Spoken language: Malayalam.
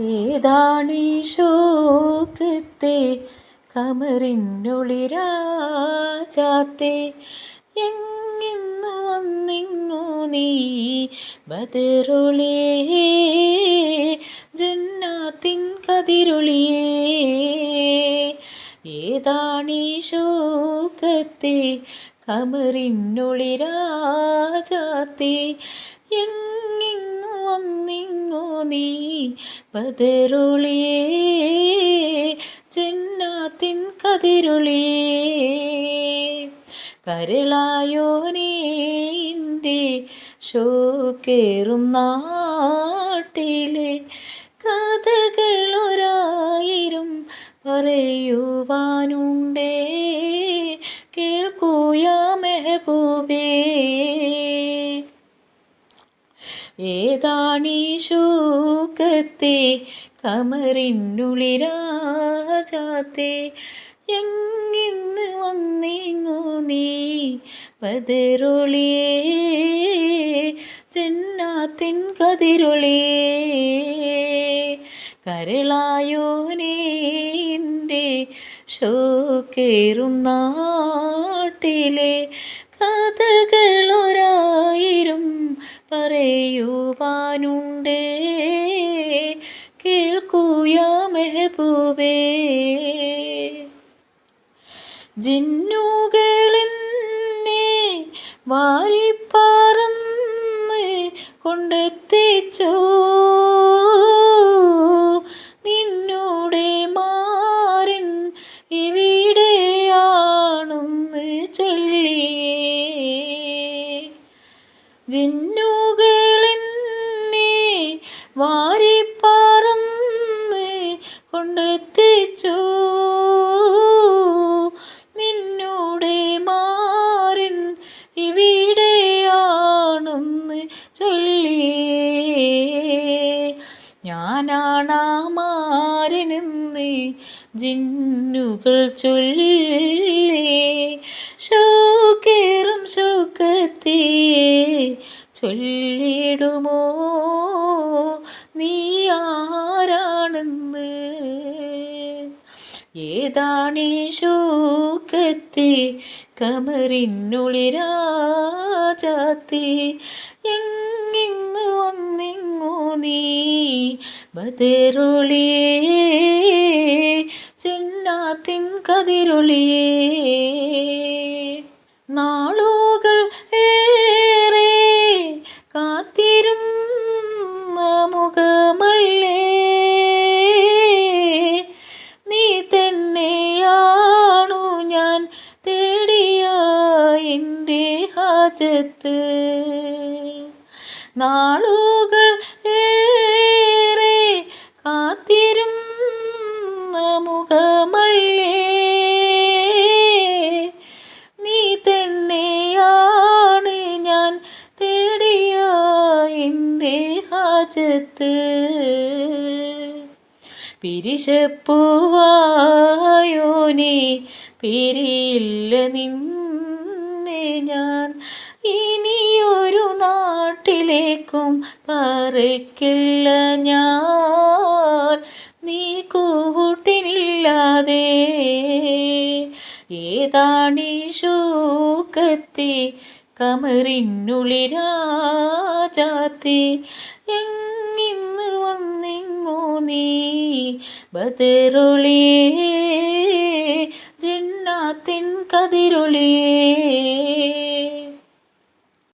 ഏതാണീ ശോകത്തെ? കമറിനൊളിരാജാത്തെ എങ്ങിന്നു വന്നിങ്ങു നീ? ബദറുളിയേ ജന്നാത്തിൻ കതിരുളിയേ. ഏതാണീ ശോകത്തെ? കമറിനൊളിരാജാത്തെ വന്നിങ്ങു നീ. പതിരുളിയേ ജന്നാത്തിൻ കതിരുളിയേ. കരളായോനേ എന്റെ ഷോക്കേറും നാട്ടിലെ കഥകളൊരായിരം ഏതാണീ ശോകത്തെ കമറിനുളിരാജാത്തെ എങ്ങിന്ന് വന്നിങ്ങു നീ? പതിരൊളിയേ ജന്നാത്തിൻ കതിരുളിയേ കരളായോനേ എന്റെ ഷോക്കേറും നാട്ടിലെ കഥകളൊരായിരം പറയുവാനുണ്ടേ. കേൾക്കൂയ മെഹബൂബേ. ജിന്നുകളെന്നെ വാരിപ്പാറന്ന് കൊണ്ടെത്തിച്ചോ. ഞാനാണാ നിന്ന് ജിന്നുകൾ ചൊല്ലി ഷോക്കേറും ഷോക്കത്തിയേ ചൊല്ലിടുമോ? നീ ആരാണെന്ന്? ഏതാണീ ഷോക്കത്തെ കമറിനുള്ളിരാജാത്തി എങ്ങിന്ന് വന്നിങ്ങു നീ? ബദറുളിയേ ചിന്നാത്തിൻ കതിരുളിയേ. നാളുകൾ ഏറെ കാത്തിരുന്ന മുഖമല്ലേ? നീ തന്നെയാണു ഞാൻ തേടിയ എന്റെ ഹാജത്ത്. നാളുകൾ ഹാജത്ത് പിരിശപ്പൂവായോനെ പിരിയില്ല നിന്നെ ഞാൻ. ഇനിയൊരു നാട്ടിലേക്കും പറക്കില്ല ഞാൻ. നീ കൂട്ടിനില്ലാതെ ഏതാണീ ശോകത്തെ കമറിനുളിരാജാത്തെ എങ്ങിന്ന് വന്നിങ്ങോ നീ? ബദറുളിയേ ജിന്നാത്തിൻ കതിരുളിയേ.